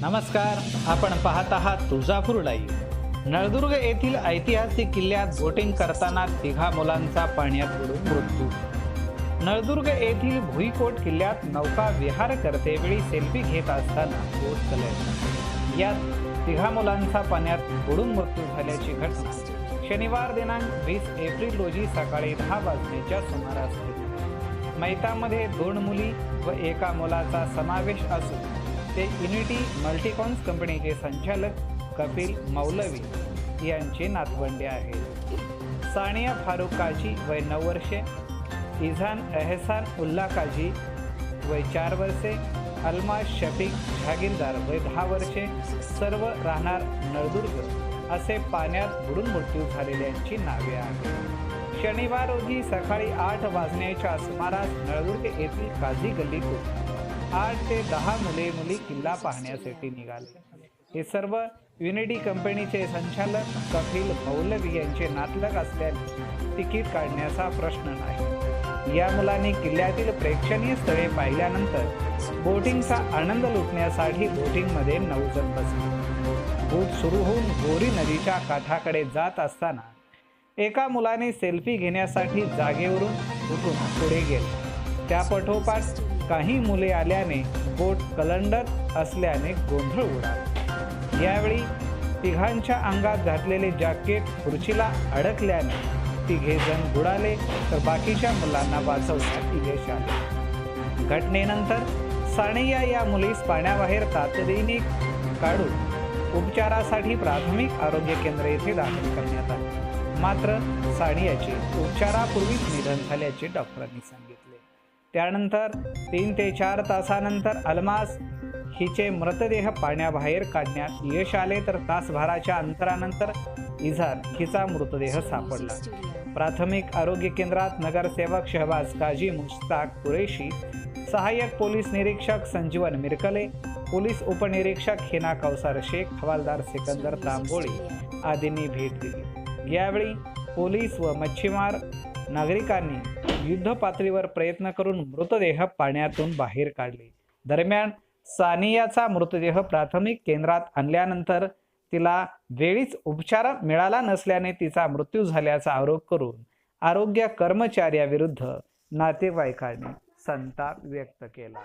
नमस्कार आपण पाहत आहात तुळजापूर लाईव्ह नळदुर्ग येथील ऐतिहासिक किल्ल्यात बोटिंग करताना तिघा मुलांचा पाण्यात बुडून मृत्यू. नळदुर्ग येथील भुईकोट किल्ल्यात नौका विहार करतेवेळी सेल्फी घेत असताना बोट कलर यात तिघा मुलांचा पाण्यात बुडून मृत्यू झाल्याची घटना. शनिवार दिनांक वीस एप्रिल रोजी सकाळी दहा वाजण्याच्या सुमारास मैतामध्ये दोन मुली व एका मुलाचा समावेश असून ते युनिटी मल्टीकॉन्स कंपनीचे संचालक कपिल मौलवी यांचे नातवंडे आहेत. सानिया फारुख काजी वय नऊ वर्षे इझान एहसान उल्ला काजी वय चार वर्षे अल्मा शफीक जहागीरदार वय दहा वर्षे सर्व राहणार नळदुर्ग असे पाण्यात बुडून मृत्यू झालेल्यांची नावे आहेत. शनिवार रोजी सकाळी आठ वाजण्याच्या सुमारास नळदुर्ग येथील काझी गल्लीतून आठ ते दहा मुले मुली किल्ला पाहण्यासाठी निघाले. हे सर्व युनिटी कंपनीचे संचालक कपिल मौलवी यांचे नातलग असल्याने तिकीट काढण्याचा प्रश्न नाही. या मुलांनी किल्ल्यातील प्रेक्षणीय स्थळे पाहिल्यानंतर बोटिंगचा आनंद लुटण्यासाठी बोटिंगमध्ये नौजण बसले. बोट सुरू होऊन गोरी नदीच्या काठाकडे जात असताना एका मुलाने सेल्फी घेण्यासाठी जागेवरून उठून पुढे गेले. त्या पठोपाठ काही मुले आल्याने बोट कलंडत असल्याने गोंधळ उडाला. यावेळी तिघांच्या अंगात घातलेले जॅकेट खुर्चीला अडकल्याने तिघे जण बुडाले तर बाकीच्या मुलांना वाचवण्यात यश आले घटनेनंतर सानिया या मुलीस पाण्याबाहेर तातडीने काढून उपचारासाठी प्राथमिक आरोग्य केंद्र येथे दाखल करण्यात आले. मात्र सानियाचे उपचारापूर्वीच निधन झाल्याचे डॉक्टरांनी सांगितले. त्यानंतर तीन ते चार तासानंतर अल्मास हिचे मृतदेह पाण्याबाहेर काढण्यात यश आले तर तासभराच्या अंतरानंतर इझान हिचा मृतदेह सापडला. प्राथमिक आरोग्य केंद्रात नगरसेवक शहबाज काजी मुश्ताक कुरेशी सहाय्यक पोलीस निरीक्षक संजीवन मिरकले पोलीस उपनिरीक्षक हिना कौसार शेख हवालदार सिकंदर तांबोळी आदींनी भेट दिली. यावेळी पोलीस व मच्छीमार नागरिकांनी युद्ध पातळीवर प्रयत्न करून मृतदेह पाण्यातून बाहेर काढले. दरम्यान सानियाचा मृतदेह प्राथमिक केंद्रात आणल्यानंतर तिला वेळीच उपचार मिळाला नसल्याने तिचा मृत्यू झाल्याचा आरोप करून आरोग्य कर्मचाऱ्याविरुद्ध नातेवाईकांनी संताप व्यक्त केला.